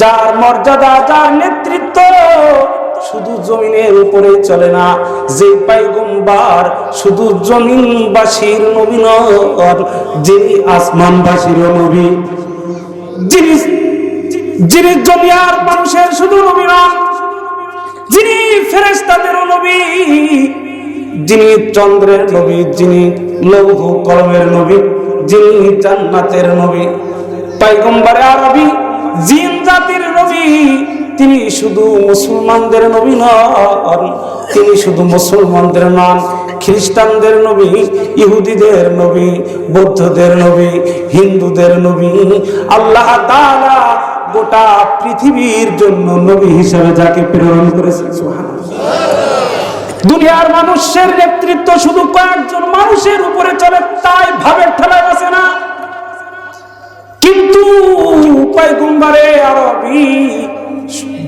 যার মর্যাদা, যার নেতৃত্ব শুধু জমিনের উপরে চলে না, যে পাইগম্বার শুধু জমিনবাসীর নবী নন যিনি আসমানবাসীরও নবী। যিনি যিনি দুনিয়ার মানুষের শুধু নবী নন, যিনি ফেরেশতাদেরও নবী, যিনি চন্দ্রের নবী, যিনি লৌহ কলমের নবী, যিনি জান্নাতের নবী। পাইগম্বরে আরবি জিন জাতির নবী। তিনি শুধু মুসলমানদের নবী নন, তিনি শুধু মুসলমানদের নন খ্রিস্টানদের নবী, ইহুদিদের নবী, বৌদ্ধদের নবী, হিন্দুদের নবী। আল্লাহ তাআলা গোটা পৃথিবীর জন্য নবী হিসেবে যাকে প্রেরণ করেছেন দুনিয়ার মানুষের নেতৃত্ব শুধু কয়েকজন মানুষের উপরে চলে, তাই ভাবের ঠেলায় বসে না। কিন্তু পয়গম্বরে আরবি,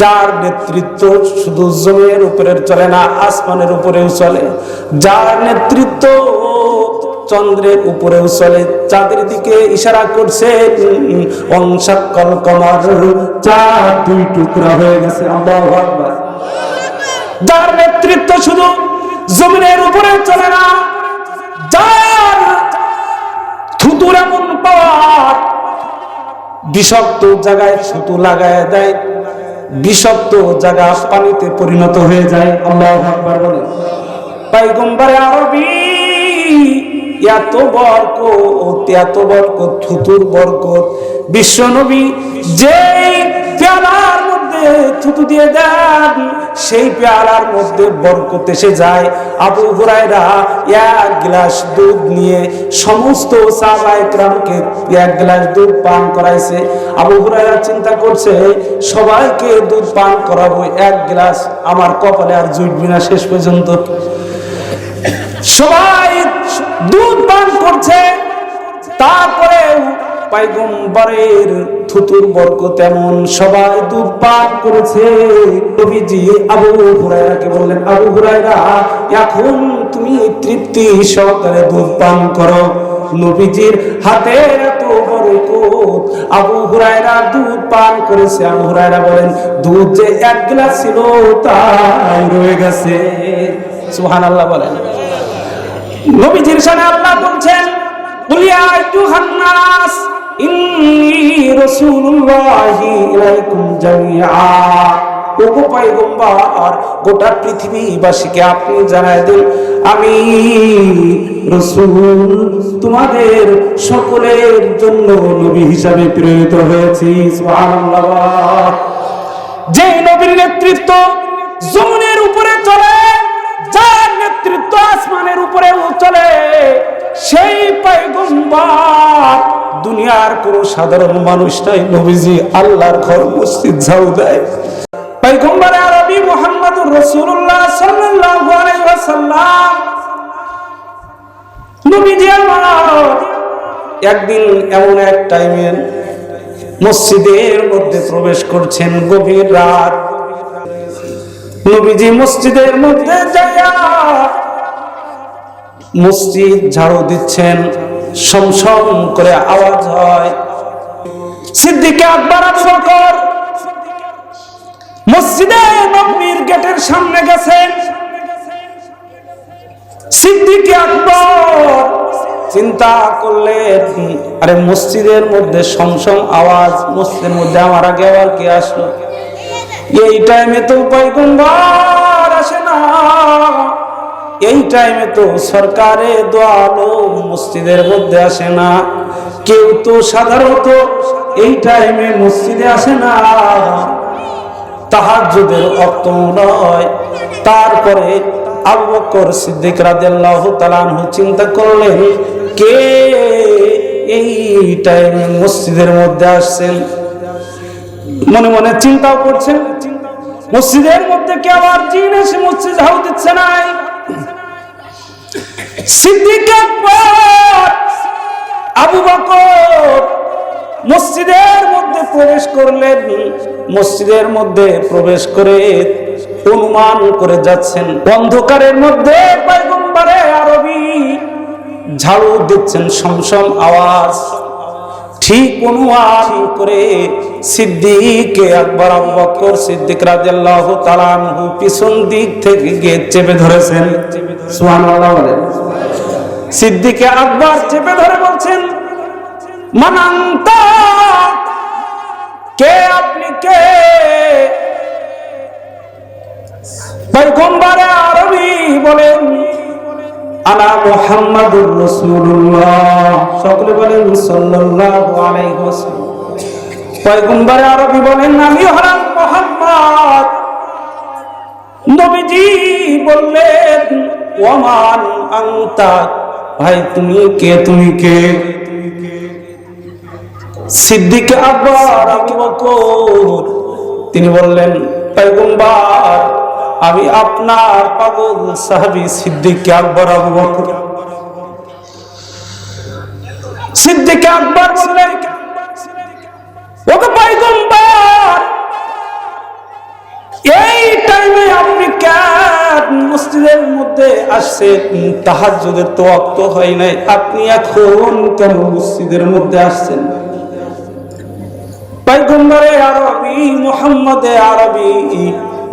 যার নেতৃত্ব শুধু জমির উপরে চলে না, আসমানের উপরেও চলে। যার নেতৃত্ব চন্দ্রের উপরেও চলে। চাঁদের দিকে ইশারা করছে অংশাকল কমার চাঁদ। দুই টুকরা হয়ে গেছে যার নেতৃত্ব শুধু জমিনের উপরে চলে না, যার থুতুর এমন পাওয়ার বিষাক্ত জায়গায় সুতো লাগায় দেয়, বিষাক্ত জায়গা পানিতে পরিণত হয়ে যায়। আল্লাহ আকবার বলে পাইগম্বরে আরবি, এত বরকত এত বরকত থুতুর বরকত। বিশ্বনবী যেই মধ্যে থুতু দিয়ে দেন। সেই পেয়ালার মধ্যে বরকত এসে যায়। আবু হুরায়রা এক গ্লাস দুধ নিয়ে সমস্ত সাহাবায়করামকে এক গ্লাস দুধ পান করাইছে। আবু হুরায়রা চিন্তা করছে, সবাইকে দুধ পান করাবো, এক গ্লাস আমার কপালে আর জুটবি না শেষ পর্যন্ত। সবাই দুধ পান করছে। তারপরে পাইগম্বরের থুতুর বর্গ তেমন সবাই দুধ পান করেছে। নবীজি আবু হুরায়রাকে বললেন, আবু হুরায়রা, এখন তুমি তৃপ্তি সহকারে দুধ পান করো। নবীজির হাতে এত বরকত আবু হুরায়রা দুধ পান করেছে। আবু হুরায়রা বলেন, দুধ যে এক গ্লাস ছিল, তাই রয়ে গেছে। সুবহানাল্লাহ বলেন। নবীজির সামনে আল্লাহ বলছেন বলিয়া আইয়ুহান নাস গোটা পৃথিবীবাসীকে আপনি দিন আমি রসুল, তোমাদের সকলের জন্য নবী হিসাবে প্রেরিত হয়েছি যে নবীর নেতৃত্ব জমিনের উপরে চলে, যার নেতৃত্ব আসমানের উপরেও চলে, সেই পয়গম্বর দুনিয়ার কোন সাধারণ মানুষ নাই, নবীজি আল্লাহর ঘর মসজিদ ঝাউ দেয়। পয়গম্বর আরবি মুহাম্মদুর রাসূলুল্লাহ সাল্লাল্লাহু আলাইহি ওয়াসাল্লাম। নবীজি আমার একদিন এমন এক টাইমে মসজিদের মধ্যে প্রবেশ করছেন, গভীর রাত। নবীজি মসজিদের মধ্যে যাইয়া মসজিদ ঝাড়ু দিচ্ছেন। সমসম করে আওয়াজ হয়। সিদ্দিকে আকবর আবু মসজিদে নবীর গেটের সামনে গেছেন সিদ্দিকে আকবর চিন্তা করলেন, আরে মসজিদের মধ্যে সমসম আওয়াজ, মসজিদের মধ্যে আমার আগে আবার কে আসলো? এই টাইমে তো পয়গম্বর আসে না। এই টাইমে তো সরকারে দোয়ালো, মসজিদের মধ্যে আসে না। কেউ তো সাধারণত এই টাইমে মসজিদে আসে না। তাহাজ্জুদের অক্ত নয়। তারপরে আবু বকর সিদ্দিক রাদিয়াল্লাহু তাআলা আনহু চিন্তা করলেন, কে এই টাইমে মসজিদের মধ্যে আসছেন? মনে মনে চিন্তাও করছেন, মসজিদের মধ্যে কে আবার জিন এসে মসজিদ হাউ দিচ্ছে নাই? সিদ্দিক আকবর মসজিদের মধ্যে প্রবেশ করলেন। মসজিদের মধ্যে প্রবেশ করে অনুমান করে যাচ্ছেন। অন্ধকারের মধ্যে পয়গম্বরে আরবি ঝাড়ু দিচ্ছেন সমসম আওয়াজ। ঠিক অনুমান করে সিদ্দিকে আকবর আবু বকর সিদ্দিক রাদিয়াল্লাহু তাআলা আনহু পিছন দিক থেকে গিয়ে চেপে ধরেছেন। সুবহানাল্লাহ বলেন। সিদ্দিকে আকবর চেপে ধরে বলছেন মানান্তা কে আপনি কে? পয়গম্বরে আরবি বলেন আনা মুহাম্মাদুর রাসূলুল্লাহ। সকলে বলেন সাল্লাল্লাহু আলাইহি ওয়াসাল্লাম। আরবি বলেন, আমি হলাম মুহাম্মদ। নবীজি বললেন ওমান আনতা? ভাই, তুমি কে? তুমি কে? সিদ্দিক আকবর আবু তিনি বললেন, পয়গম্বর আমি আপনার পাগল সাহাবী সিদ্দিক আকবর সিদ্দিক আকবর ওকে পয়গম্বর, এই টাইমে আপনি কেন মসজিদের মধ্যে আসছেন? তাহাজ্জুদের তো অক্ত হয় নাই। আপনি এখন কেন মসজিদের মধ্যে আসছেন? পয়গম্বরে আরবি, মোহাম্মদে আরবি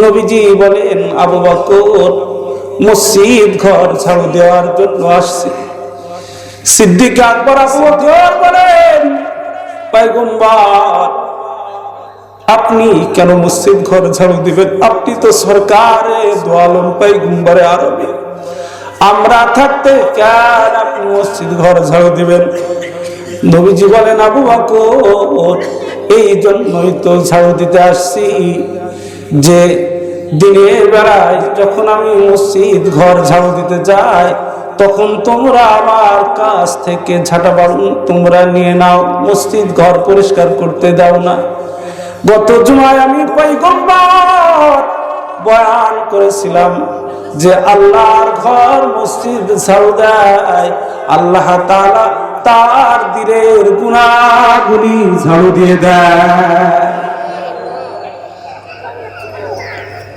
নবীজি বলেন, আবু বকর, মসজিদ ঘর ঝাড়ু দেওয়ার জন্য আসছে। সিদ্দিক আকবর আবু বকর বলেন, পয়গম্বর, আপনি কেন মসজিদ ঘর ঝাড়ু দিবেন? আপনি তো সরকারে দোয়ালম পয়গম্বরে আরবি। আমরা থাকতে কেন আপনি মসজিদ ঘর ঝাড়ু দিবেন? নবীজি বলেন, আবু বকর এই জন্যই তো ঝাড়ু দিতে আসছি। যে দিনের বেলায় যখন আমি মসজিদ ঘর ঝাড়ু দিতে যাই, তখন তোমরা আমার কাছ থেকে ঝাঁটা বাড়ুন তোমরা নিয়ে নাও, মসজিদ ঘর পরিষ্কার করতে দাও না। গত জুমায় আমি পৈগম্বর বয়ান করেছিলাম যে আল্লাহর ঘর মসজিদ ঝাড়ু দেয়, আল্লাহ তাআলা তার দিলের গুণাগুলি ঝাড়ু দিয়ে দেয়।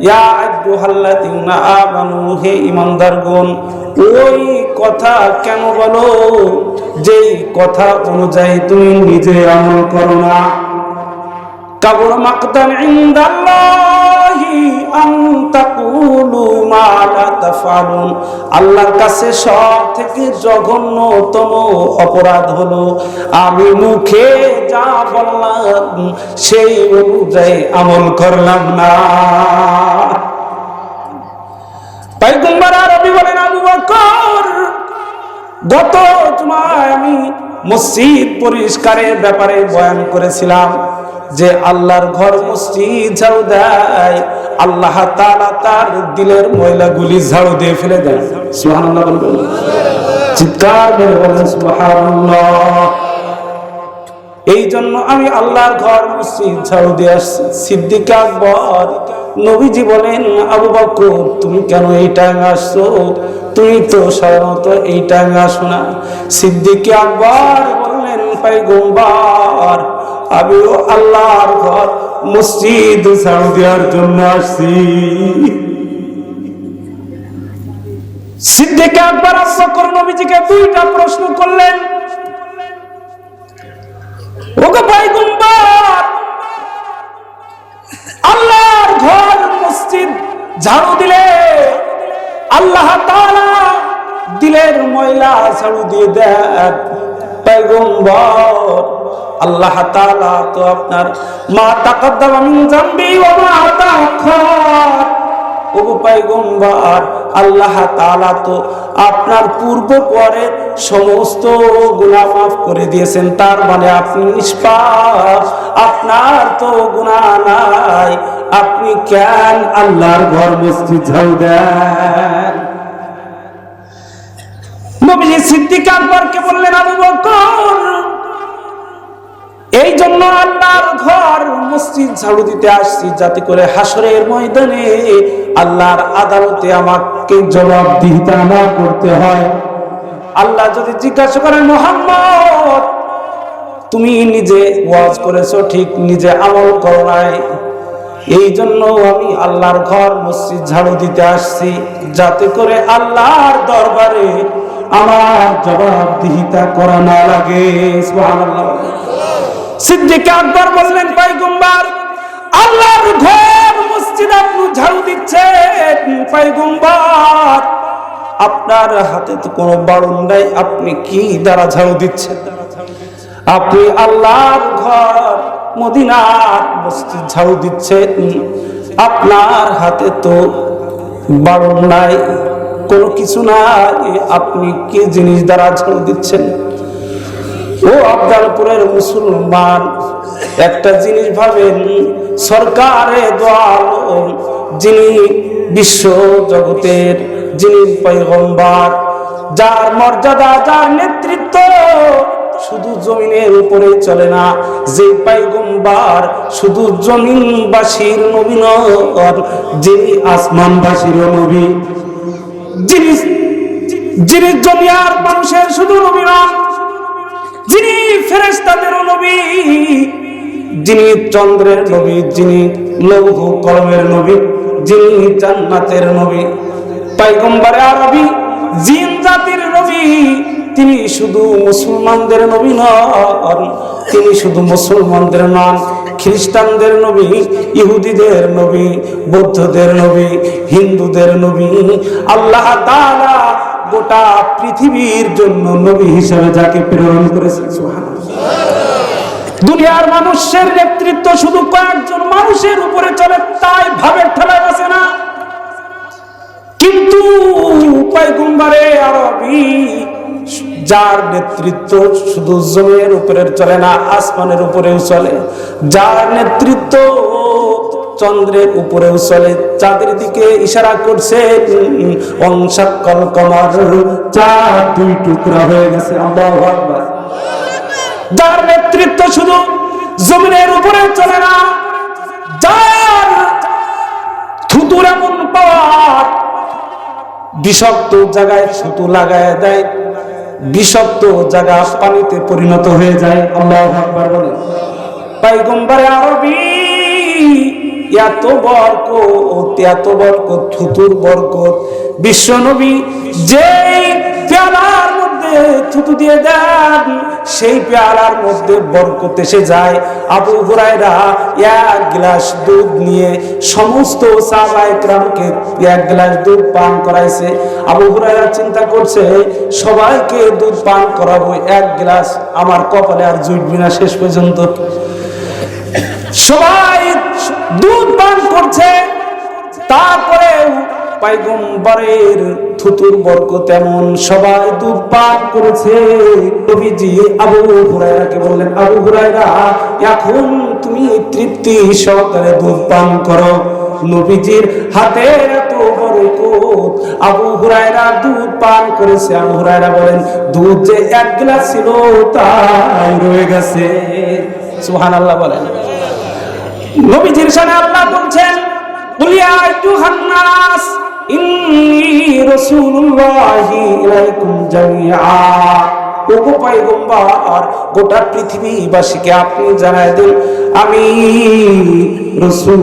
ইয়া আইয়ুহাল্লাযীনা আমানু, হে ঈমানদারগণ, ওই কথা কেন বলো? যেই কথা অনুযায়ী তুমি নিজে আমল করো না। কাবুর মাকতান ইনদাল্লাহি। আল্লাহর কাছে সব থেকে জঘন্যতম অপরাধ হলো, আমি মুখে যা বললাম সেই অনুযায়ী আমল করলাম না। বলেন, আবু বকর, গত জুমায় আমি মসজিদ পরিষ্কারের ব্যাপারে বয়ান করেছিলাম যে আল্লাহর ঘর মসজিদ ঝাড়ু দেয় আল্লাহ তার দিলের ময়লাগুলি ঝাড়ু দিয়ে ফেলে এই জন্য আমি আল্লাহর ঘর ঝাড়ু দিয়ে আসছি। সিদ্দিক আকবর, নবীজি বলেন, আবু তুমি কেন এই টাইমে আসছো? তুমি তো সাধারণত এই টাইমে আসো না। সিদ্দিক আকবর বললেন আমিও আল্লাহর ঘর মসজিদ ঝাড়ু দেওয়ার জন্য আসছি। সিদ্দিক আকবর আবু বকর নবীজিকে দুইটা প্রশ্ন করলেন। ওকে পয়গম্বর, আল্লাহর ঘর, মসজিদ ঝাড়ু দিলে, আল্লাহ তাআলা দিলের ময়লা ঝাড়ু দিয়ে দেন। পয়গম্বর আল্লাহ তাআলা তো আপনার মা তাকদ্দাম মিন জামবি ওয়া মা তাআখার। ওগো পয়গম্বর, আল্লাহ তাআলা তো আপনার পূর্ব পরে সমস্ত গুনাহ করে দিয়েছেন, তার মানে আপনি নিষ্পাপ। আপনার তো গুনাহ নাই, আপনি কেন আল্লাহর ঘর মসজিদ ঝাড়ু দেন? নবীজি সিদ্দিক আকবরকে বললেন, আবু বকর এই জন্য আল্লাহর ঘর মসজিদ ঝাড়ু দিতে আসছি, যাতে করে হাসরের ময়দানে আল্লাহর আদালতে আমাকে জবাবদিহিতা না করতে হয়। আল্লাহ যদি জিজ্ঞাসা করেন, মোহাম্মদ, তুমি নিজে ওয়াজ করেছ, ঠিক নিজে আমল করো নাই। এই জন্য আমি আল্লাহর ঘর মসজিদ ঝাড়ু দিতে আসছি, যাতে করে আল্লাহর দরবারে আমার জবাবদিহিতা করা না লাগে। সুবহানাল্লাহ। সিদ্দিক আকবর বললেন, পাইগম্বার, আল্লাহর ঘর মসজিদ আপনি ঝাড়ু দিচ্ছেন। পাইগম্বার, আপনার হাতে তো কোনো বারণ নাই, আপনি কি দ্বারা ঝাড়ু দিচ্ছেন? আপনি আল্লাহর ঘর মদিনার মসজিদ ঝাড়ু দিচ্ছেন। আপনার হাতে তো বারণ নাই, কোনো কিছু নাই, আপনি কি জিনিস দ্বারা ঝাড়ু দিচ্ছেন? ও আবদালপুরের মুসলমান, একটা জিনিস ভাবেন, সরকারে দোয়াল যিনি বিশ্ব জগতের, যিনি পৈগম্বার যার মর্যাদা, যার নেতৃত্ব শুধু জমিনের উপরে চলে না, যে পাইগম্বার শুধু জমিনবাসীর নবী নন, যিনি আসমানবাসীর নবী, যিনি যিনি জমিয়ার মানুষের শুধু নবী নন যিনি ফেরেস্তাদের নবী, যিনি চন্দ্রের নবী, যিনি লৌহ কলমের নবী, যিনি জান্নাতের নবী, পাইগম্বরে আরবি, জিন জাতির নবী, তিনি শুধু মুসলমানদের নবী নন, তিনি শুধু মুসলমানদের নন খ্রিস্টানদের নবী, ইহুদিদের নবী, বৌদ্ধদের নবী, হিন্দুদের নবী, আল্লাহ তাআলা গোটা পৃথিবীর জন্য নবী হিসেবে যাকে প্রেরণ করেছেন। দুনিয়ার মানুষের নেতৃত্ব শুধু কয়েকজন মানুষের উপরে চলে, তাই ভাবের ঠেলায় বসে না কিন্তু পয়গম্বরে আরবি, যার নেতৃত্ব শুধু জমির উপরে চলে না, আসমানের উপরেও চলে যার নেতৃত্ব চন্দ্রের উপরেও চলে, চাঁদের দিকে ইশারা করছে অংশাকল কমার চাঁদ, দুই টুকরা হয়ে গেছে যার নেতৃত্ব শুধু জমিনের উপরে চলে না, যার থুতুর এমন পাওয়ার, বিষাক্ত জায়গায় থুতু লাগায় দেয়, বিষাক্ত জায়গা পানিতে পরিণত হয়ে যায়, আল্লাহ আকবার বলে। পাইগম্বরে আরবি এত বর্গ এত বর্গ থুতুর বর্গ বিশ্ব নবী যে পেয়ালার মধ্যে থুতু দিয়ে দেন, সেই পেয়ালার মধ্যে বরকত এসে যায়। আবু হুরায়রা এক গ্লাস দুধ নিয়ে সমস্ত সাহাবাইকরামকে এক গ্লাস দুধ পান করাইছে। আবু হুরায়রা চিন্তা করছে, সবাইকে দুধ পান করাবো, এক গ্লাস আমার কপালে আর জুটবি না শেষ পর্যন্ত। সবাই দুধ পান করছে। তারপরে পাইগম্বরের থুতুর বর্গ তেমন সবাই দুধ পান করেছে। নবীজি আবু হুরায়রাকে বললেন, আবু হুরায়রা, এখন তুমি তৃপ্তি সহকারে দুধ পান করো। নবীজির হাতে এত বরকত আবু হুরায়রা দুধ পান করেছে। আবু হুরায়রা বলেন, দুধ যে এক গ্লাস ছিল, তাই রয়ে গেছে। সুবহানাল্লাহ বলেন। নবীজির সামনে আল্লাহ বলছেন গোটা পৃথিবীবাসীকে আপনি দিন, আমি রসুল,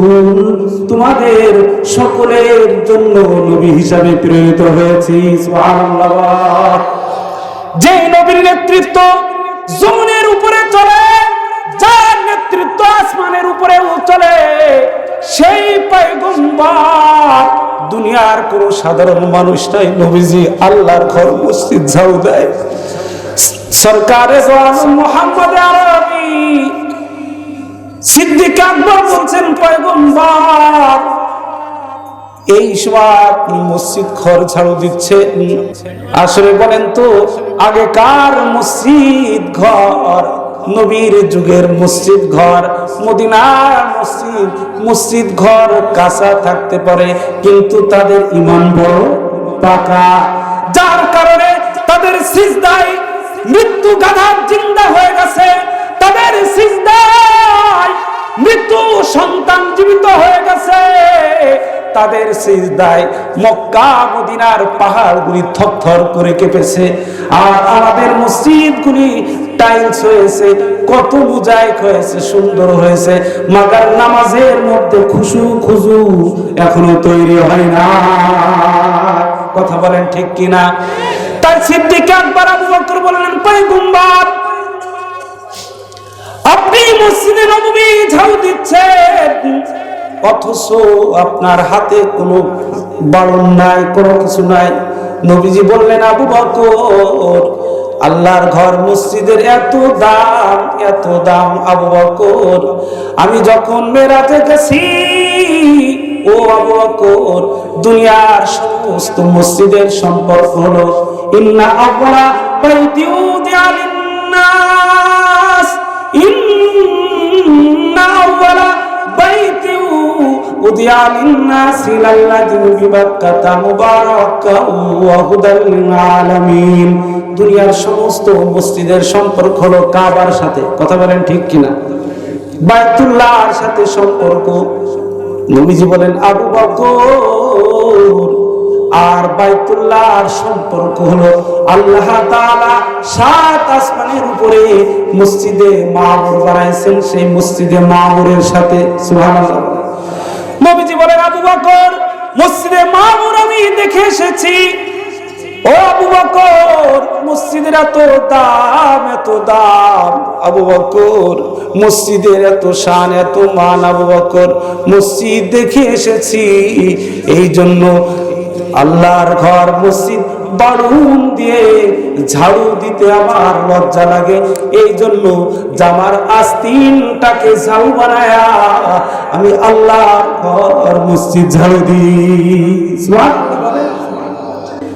তোমাদের সকলের জন্য নবী হিসাবে প্রেরিত হয়েছি। যে নবীর নেতৃত্ব জমিনের উপরে চলে যার নেতৃত্ব আসমানের উপরেও চলে, সেই পয়গম্বর দুনিয়ার কোন সাধারণ মানুষ নাই, নবীজি আল্লাহর ঘর মসজিদ ঝাউ দেয়। মোহাম্মদ আরবি সিদ্দিক আকবর বলছেন এই সময় মসজিদ ঘর ঝাড়ু দিচ্ছেন। আসলে বলেন তো, আগেকার মসজিদ ঘর নবীর যুগের মসজিদ ঘর, মদিনার মসজিদ মসজিদ ঘর কাঁচা থাকতে পারে, কিন্তু তাদের ইমান বড় পাকা। যার কারণে তাদের সিজদায় মৃত্যু গাধা জিন্দা হয়ে গেছে। তাদের সিজদায় মৃত্যু সন্তান জীবিত হয়ে গেছে। তাদের সিজদায় মক্কা, মদিনার পাহাড়গুলি থরথর করে কেঁপেছে। আর আমাদের মসজিদগুলি টাইলস হয়েছে, কত মুজাইক হয়েছে, সুন্দর হয়েছে। মাগার নামাজের মধ্যে খুশু খুজু এখনও তৈরি হয় না। কথা বলেন ঠিক কিনা? তাই সিদ্দিক আকবর, আবু বকর বললেন, পয়গম্বর, আপনি মসজিদে নববী ঝাড়ু দিচ্ছেন, অথচ আপনার হাতে কোনো বাড়ন নাই, কোনো কিছু নাই। নবীজি বললেন, আবু বকর আল্লাহর ঘর মসজিদের এত দাম এত দাম আবু বকর। আমি যখন মেরাতে গেছি, ও আবু বকর, দুনিয়ার সমস্ত মসজিদের সম্পর্ক হলো, ইন্না আবরা বাইতিউ ইন্না আওয়ালা বাইতিউ উদিয়া লিন্নাসি লাল্লাযী বিবাক্কাতা মুবারাকান ওয়া হুদাল আলামিন দুনিয়ার সমস্ত মসজিদের সম্পর্ক হলো কাবার সাথে। কথা বলেন ঠিক কিনা? বাইতুল্লাহর সাথে সম্পর্ক। নবীজি বলেন, আবু বকর। আর বাইতুল্লাহর সম্পর্ক হলো আল্লাহ তাআলা সাত আসমানের উপরে মসজিদে মামুর বানাইছেন, সেই মসজিদে মামুরের সাথে। সুবহানাল্লাহ। নবীজি বলেন, আবু বকর, মসজিদে মামুর আমি দেখে এসেছি। ও আবু বকর মসজিদের এত দাম এত দাম। আবু বকর, মসজিদের এত শান, এত মান, আবু বকর, মসজিদ দেখে এসেছি। এই জন্য আল্লাহর ঘর, মসজিদ বাড়ুন দিয়ে ঝাড়ু দিতে আমার লজ্জা লাগে। এই জন্য জামার আস্তিনটাকে ঝাড়ু বানায়া আমি আল্লাহর ঘর, মসজিদ ঝাড়ু দিই।